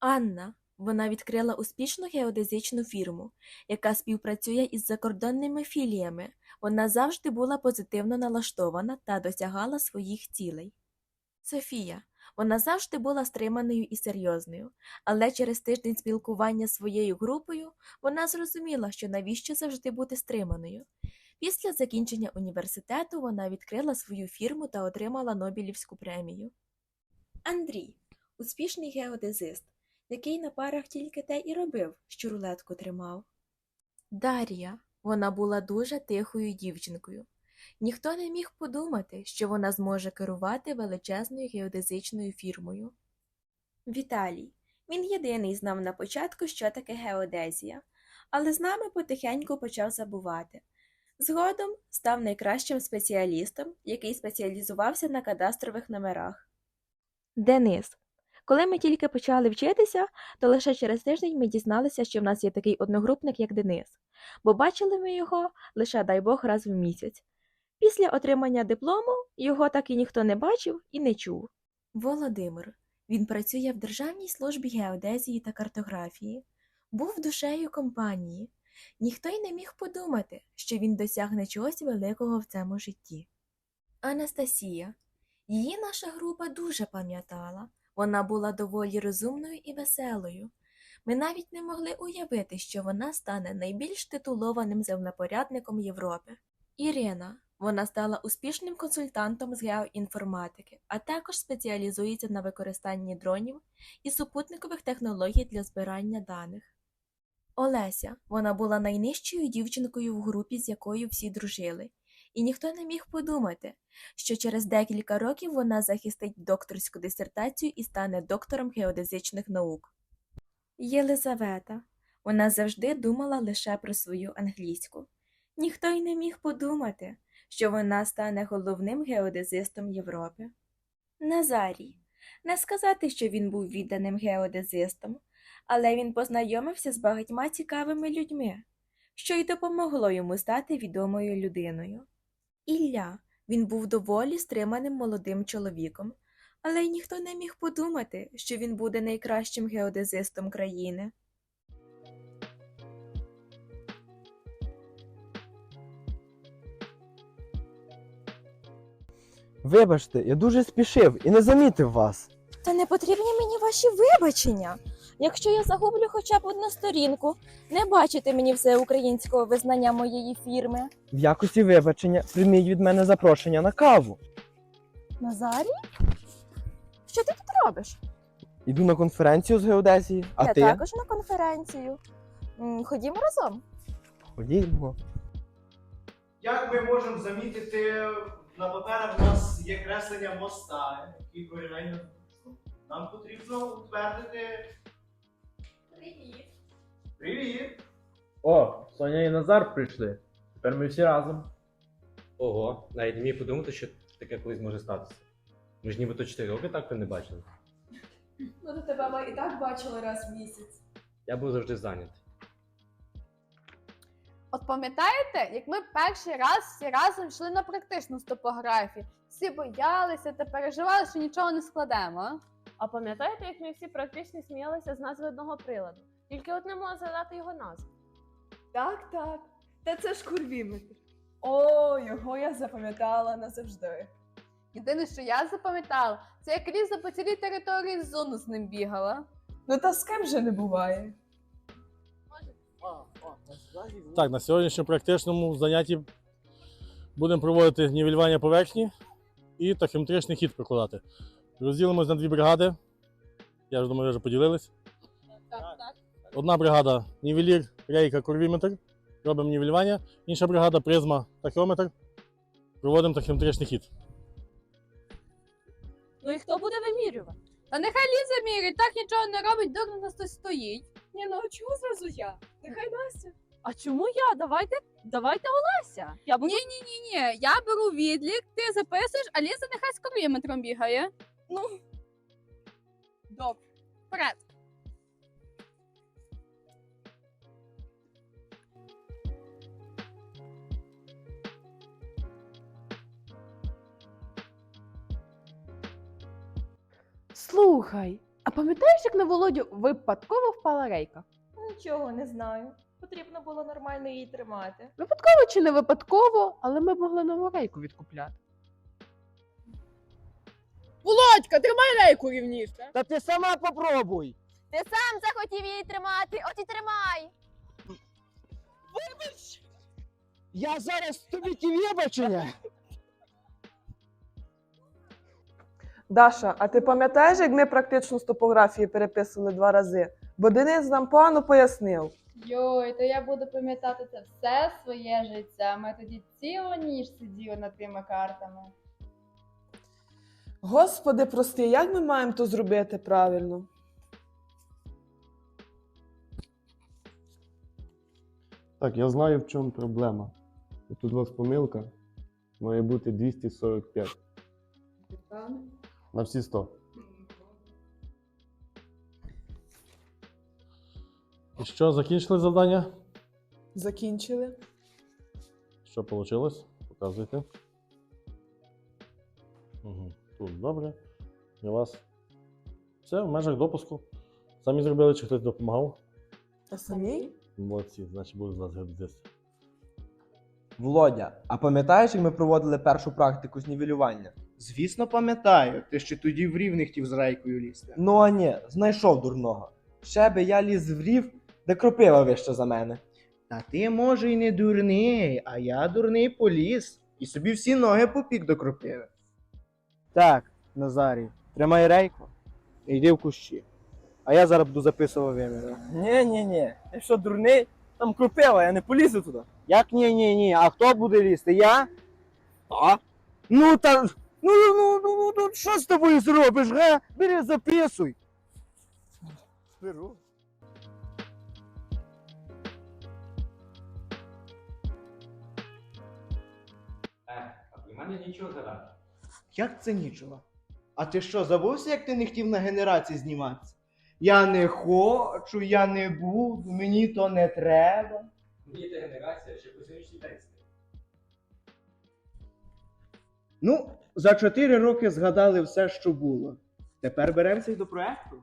Анна. Вона відкрила успішну геодезичну фірму, яка співпрацює із закордонними філіями. Вона завжди була позитивно налаштована та досягала своїх цілей. Софія. Вона завжди була стриманою і серйозною, але через тиждень спілкування з своєю групою вона зрозуміла, що навіщо завжди бути стриманою. Після закінчення університету вона відкрила свою фірму та отримала Нобелівську премію. Андрій успішний геодезист, який на парах тільки те і робив, що рулетку тримав. Дар'я вона була дуже тихою дівчинкою. Ніхто не міг подумати, що вона зможе керувати величезною геодезичною фірмою. Віталій. Він єдиний знав на початку, що таке геодезія, але з нами потихеньку почав забувати. Згодом став найкращим спеціалістом, який спеціалізувався на кадастрових номерах. Денис. Коли ми тільки почали вчитися, то лише через тиждень ми дізналися, що в нас є такий одногрупник, як Денис, бо бачили ми його лише, дай Бог, раз в місяць. Після отримання диплому його так і ніхто не бачив і не чув. Володимир. Він працює в Державній службі геодезії та картографії, був душею компанії. Ніхто й не міг подумати, що він досягне чогось великого в цьому житті. Анастасія. Її наша група дуже пам'ятала. Вона була доволі розумною і веселою. Ми навіть не могли уявити, що вона стане найбільш титулованим землепорядником Європи. Ірина. Вона стала успішним консультантом з геоінформатики, а також спеціалізується на використанні дронів і супутникових технологій для збирання даних. Олеся. Вона була найнижчою дівчинкою в групі, з якою всі дружили, і ніхто не міг подумати, що через декілька років вона захистить докторську дисертацію і стане доктором геодезичних наук. Єлизавета. Вона завжди думала лише про свою англійську. Ніхто й не міг подумати, що вона стане головним геодезистом Європи. Назарій. Не сказати, що він був відданим геодезистом, але він познайомився з багатьма цікавими людьми, що й допомогло йому стати відомою людиною. Ілля. Він був доволі стриманим молодим чоловіком, але й ніхто не міг подумати, що він буде найкращим геодезистом країни. Вибачте, я дуже спішив і не замітив вас. Та не потрібні мені ваші вибачення. Якщо я загублю хоча б одну сторінку, не бачите мені всеукраїнського визнання моєї фірми. В якості вибачення прийміть від мене запрошення на каву. Назарій? Що ти тут робиш? Іду на конференцію з геодезії, а я ти? також на конференцію. М, Ходімо разом. Ходімо. Як ми можемо замітити, на паперах у нас є креслення моста, який. Нам потрібно утвердити. Привіт. Привіт! О, Соня і Назар прийшли. Тепер ми всі разом. Ого, навіть не міг подумати, що таке колись може статися. Ми ж нібито 4 роки так не бачили. Ну, то тебе ми і так бачили раз в місяць. Я був завжди зайнятий. От пам'ятаєте, як ми перший раз всі разом йшли на практичну з топографії? Всі боялися та переживали, що нічого не складемо. а? А пам'ятаєте, як ми всі практично сміялися з назви одного приладу? Тільки от не можу згадати його назву. Так, так. Та це ж курвіметр. О, його я запам'ятала назавжди. Єдине, що я запам'ятала, це як Ліза по цілій території зону з ним бігала. Ну та з ким же не буває. Так, на сьогоднішньому практичному занятті будемо проводити нівелювання поверхні і тахіометричний хід прокладати. Розділимось на дві бригади. Я ж думаю, ви вже поділились. Одна бригада нівелір, рейка, курвіметр. Робимо нівелювання. Інша бригада призма, тахіометр. Проводимо тахіометричний хід. Ну і хто буде вимірювати? Та нехай Ліза мірить, так нічого не робить, доки на нас хтось стоїть. Ні, ну а чого зразу я? Нехай Настя. А чому я? Давайте, давайте Олеся. Я буду... Ні, ні, ні, ні. Я беру відлік, ти записуєш, а Ліза нехай з курвіметром бігає. Ну. Добре. Вперед. Слухай, А пам'ятаєш, як на Володю випадково впала рейка? Нічого не знаю. Потрібно було нормально її тримати. Випадково чи не випадково, але ми могли нову рейку відкупляти. Володька, тримай рейку рівніше. Та ти сама попробуй. Ти сам захотів її тримати, от і тримай. Я зараз тобі ті вибачення. Даша, а ти пам'ятаєш, як ми практично з топографії переписували два рази? Бо Денис нам погано пояснив. Йой, то я буду пам'ятати це все своє життя. Ми тоді цілу ніч сиділи над тими картами. Господи, прости, як ми маємо то зробити правильно? Так, я знаю, в чому проблема. Тут у вас помилка. Має бути 245 на всі 100. І що, закінчили завдання? Закінчили. Що вийшло? Показуйте. Угу. Тут добре. І у вас все в межах допуску. Самі зробили, чи хтось допомагав? А самі? Молодці, значить буду з вас гордитися. Володя, а пам'ятаєш, як ми проводили першу практику з нівелювання? Звісно, пам'ятаю, ти ще тоді в рівних хотів з рейкою лізти. Ну а ні, знайшов дурного. Ще би я ліз в рів, де кропива вище за мене. Та ти, може, й не дурний, а я дурний поліз. І собі всі ноги попік до кропиви. Так, Назарій, тримай рейку і йди в кущі. А я зараз буду записувати виміри. Ні, ні, ні. Ти що, дурний? Там кропива, я не полізу туди. Як ні, ні, ні. А хто буде лізти? Я? А? Ну та. Ну, ну, ну, ну, ну, що з тобою зробиш, га? Бери, записуй. Беру. Е, а при мене нічого згадати. Як це нічого? А ти що, забувся, як ти не хотів на генерації зніматися? Я не хочу, я не буду, мені то не треба. Мені та генерація ще по сьогоднішній день. Ну, за чотири роки згадали все, що було. Тепер беремося й до проекту.